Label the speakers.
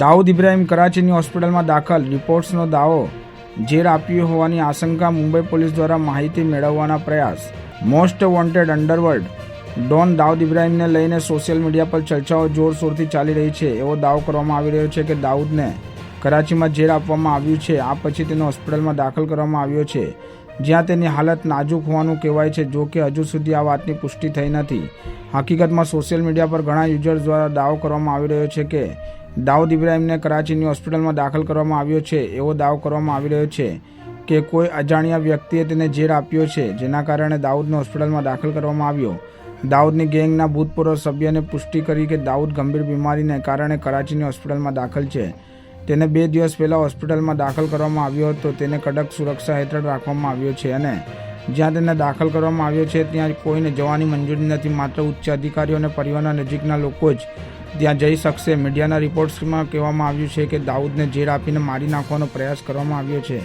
Speaker 1: દાઉદ ઇબ્રાહીમ કરાચીની હોસ્પિટલમાં દાખલ. રિપોર્ટ્સનો દાવો, ઝેર આપ્યું હોવાની આશંકા મુંબઈ પોલીસ દ્વારા માહિતી મેળવવાના પ્રયાસ. Most wanted underworld, don Dawood ઇબ્રાહિમને લઈને સોશિયલ મીડિયા પર ચર્ચાઓ જોરશોરથી ચાલી રહી છે. એવો દાવો કરવામાં આવી રહ્યો છે કે દાઉદને કરાચીમાં ઝેર આપવામાં આવ્યું છે. આ પછી તેને હોસ્પિટલમાં દાખલ કરવામાં આવ્યો છે, જ્યાં તેની હાલત નાજુક હોવાનું કહેવાય છે, જો કે હજુ સુધી આ વાતની પુષ્ટિ થઈ નથી. હકીકતમાં સોશિયલ મીડિયા પર ઘણા યુઝર્સ દ્વારા દાવો કરવામાં આવી રહ્યો છે કે દાઉદ ઇબ્રાહિમને કરાચીની હોસ્પિટલમાં દાખલ કરવામાં આવ્યો છે. એવો દાવો કરવામાં આવી રહ્યો છે કે કોઈ અજાણ્યા વ્યક્તિએ તેને ઝેર આપ્યો છે, જેના કારણે દાઉદને હોસ્પિટલમાં દાખલ કરવામાં આવ્યો. દાઉદની ગેંગના ભૂતપૂર્વ સભ્યને પુષ્ટિ કરી કે દાઉદ ગંભીર બીમારીને કારણે કરાચીની હોસ્પિટલમાં દાખલ છે. તેને બે દિવસ પહેલાં હોસ્પિટલમાં દાખલ કરવામાં આવ્યો હતો. તેને કડક સુરક્ષા હેઠળ રાખવામાં આવ્યો છે અને જ્યાં તેને દાખલ કરવામાં આવ્યો છે, ત્યાં કોઈને જવાની મંજૂરી નથી. માત્ર ઉચ્ચ અધિકારીઓ અને પરિવારના નજીકના લોકો જ ત્યાં જઈ શકશે. મીડિયાના રિપોર્ટ્સમાં કહેવામાં આવ્યું છે કે દાઉદને ઝેર આપીને મારી નાખવાનો પ્રયાસ કરવામાં આવ્યો છે.